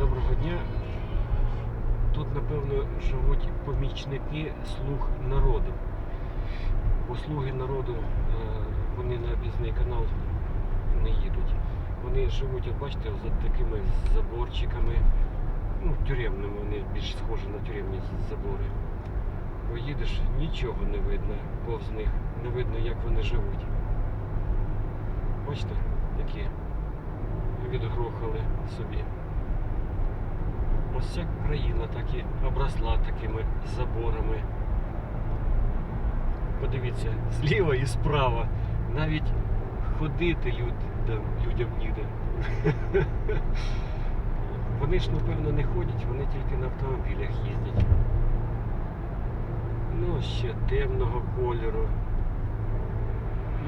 доброго дня. Тут, напевно, живуть помічники слуг народу. Бо слуги народу, е, вони на об'їзний канал не їдуть. Вони живуть, от бачите, за такими заборчиками, ну, тюремними, вони більш схожі на тюремні забори. Бо їдеш, нічого не видно повз них, не видно, як вони живуть. Бачите, такі відгрохали собі. Ось ця країна так і обросла такими заборами. Подивіться, зліва і справа. Навіть ходити людям, людям ніде. Вони ж, напевно, не ходять, вони тільки на автомобілях їздять. Ну, ще темного кольору.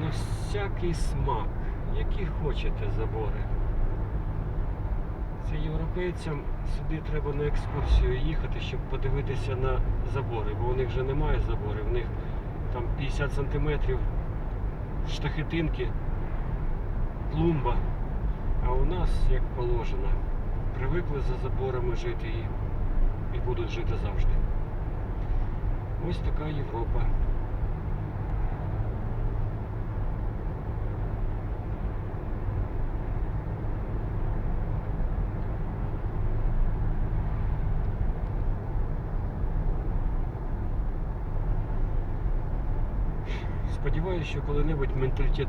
Ну, всякий смак, які хочете забори. Це європейцям сюди треба на екскурсію їхати, щоб подивитися на забори, бо у них вже немає заборів, у них там 50 сантиметрів штахетинки, клумба. А у нас, як положено, привикли за заборами жити і будуть жити завжди. Ось така Європа. Сподіваюся, що коли-небудь менталітет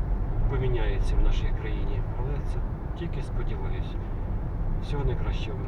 поміняється в нашій країні. Але це тільки сподіваюся. Всього найкращого.